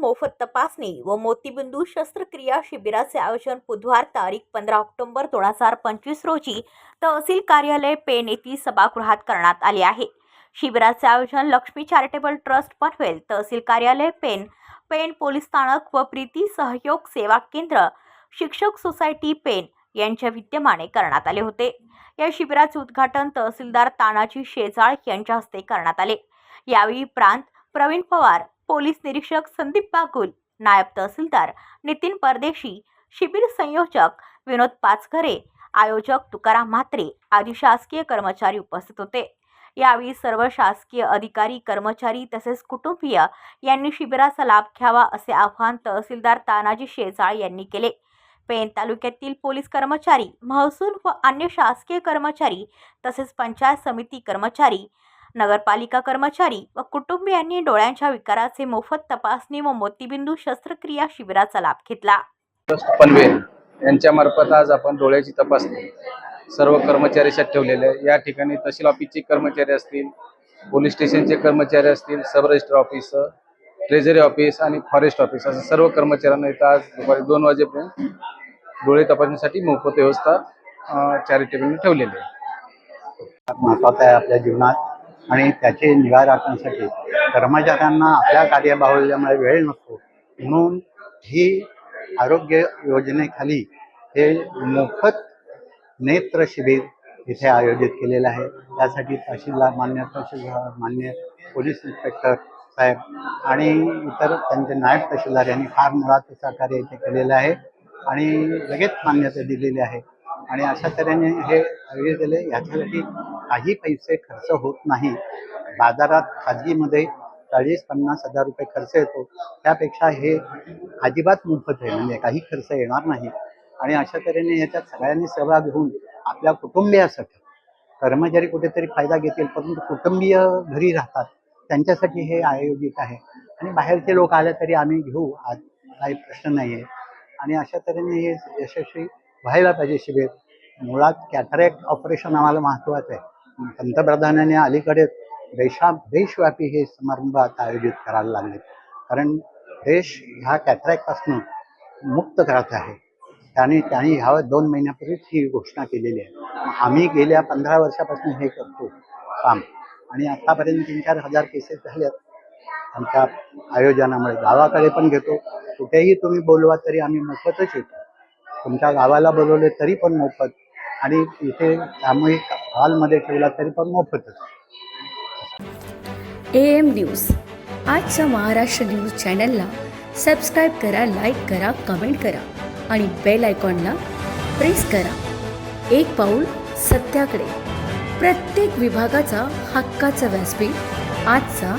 मोफत तपासणी व मोतीबिंदू शस्त्रक्रिया शिबिराचे आयोजन बुधवार तारीख पंधरा ऑक्टोबर दोन हजार पंचवीस रोजी तहसील कार्यालय पेण येथील सभागृहात करण्यात आले आहे. शिबिराचे आयोजन लक्ष्मी चॅरिटेबल ट्रस्ट पनवेल तहसील कार्यालय पेन पेन पोलीस स्थानक व प्रीती सहयोग सेवा केंद्र शिक्षक सोसायटी पेन यांच्या विद्यमाने करण्यात आले होते. या शिबिराचे उद्घाटन तहसीलदार तानाजी शेजाळ यांच्या हस्ते करण्यात आले. यावेळी प्रांत प्रवीण पवार पोलीस निरीक्षक संदीप बागुल नायब तहसीलदार नितीन परदेशी शिबिर संयोजक विनोद पाचघरे आयोजक तुकाराम म्हात्रे आदी शासकीय कर्मचारी उपस्थित होते. यावेळी सर्व शासकीय अधिकारी कर्मचारी तसेच कुटुंबीय यांनी शिबिराचा लाभ घ्यावा असे आवाहन तहसीलदार तानाजी शेजाळ यांनी केले. पेण तालुक्यातील पोलीस कर्मचारी महसूल व अन्य शासकीय कर्मचारी तसेच पंचायत समिती कर्मचारी नगरपालिका कर्मचारी व कुटुंबियांनी डोळ्यांच्या विकाराचे मोफत तपासणी व मोतीबिंदू शस्त्रक्रिया शिबिराचा लाभ घेतला. पनवेल यांच्यामार्फत आज आपण डोळ्याची तपासणी सर्व कर्मचारी शेत ठेवलेले आहे. या ठिकाणी तहसील ऑफिसचे कर्मचारी असतील पोलीस स्टेशनचे कर्मचारी असतील sub register office treasury office आणि फॉरेस्ट ऑफिस असं सर्व कर्मचाऱ्यांना इथं आज दुपारी दोन वाजेपर्यंत डोळे तपासणीसाठी मोफत व्यवस्था चॅरिटेबलने ठेवलेली आहे. महत्त्वाचा आहे आपल्या जीवनात. आणि त्याचे निगा राखण्यासाठी कर्मचाऱ्यांना आपल्या कार्यबाहुल्यामुळे वेळ नसतो. म्हणून ही आरोग्य योजनेखाली हे मोफत नेत्र शिबिर इथे आयोजित केलेलं आहे. त्यासाठी तहसीलदार मान्य तहसीलदार मान्य पोलीस इन्स्पेक्टर साहेब आणि इतर त्यांचे नायब तहसीलदार यांनी फार मुळात सहकार्य इथे केलेलं आहे आणि लगेच मान्यता दिलेली आहे. आणि अशा तऱ्हेने हे आयोजित केले याच्यासाठी काही पैसे खर्च होत नाही. बाजारात खाजगीमध्ये चाळीस पन्नास हजार रुपये खर्च येतो. त्यापेक्षा हे अजिबात मोफत आहे. म्हणजे काही खर्च येणार नाही. आणि अशा तऱ्हेने याच्यात सगळ्यांनी सहभाग घेऊन आपल्या कुटुंबियासाठी कर्मचारी कुठेतरी फायदा घेतील परंतु कुटुंबीय घरी राहतात. त्यांच्यासाठी हे आयोजित आहे. आणि बाहेरचे लोक आले तरी आम्ही घेऊ. आज काही प्रश्न नाही आहे आणि अशा तऱ्हेने हे यशस्वी व्हायला पाहिजे शिबिर. मुळात कॅटरॅक्ट ऑपरेशन आम्हाला महत्त्वाचं आहे. पंतप्रधानांनी अलीकडे देशा देशव्यापी हे समारंभ आता आयोजित करायला लागले कारण देश ह्या कॅटरॅक्टपासून मुक्त करत आहे. त्याने त्यांनी ह्या दोन महिन्यापूर्वीच ही घोषणा केलेली आहे. आम्ही गेल्या पंधरा वर्षापासून हे करतो काम. आणि आतापर्यंत तीन चार हजार केसेस झाल्यात आमच्या आयोजनामुळे गावाकडे पण घेतो. कुठेही तुम्ही बोलवा तरी आम्ही मोफतच येतो. तुमच्या गावाला बोलवले तरी पण मोफत. आणि इथे सामूहिक हॉलमध्ये ठेवला तरी पण मोफतच. A M news. आजच्या महाराष्ट्र न्यूज चॅनलला सबस्क्राईब करा लाईक करा कमेंट करा आणि बेल आयकॉनला प्रेस करा. एक पाऊल सत्याकडे. प्रत्येक विभागाचा हक्काचा व्यासपीठ आजचा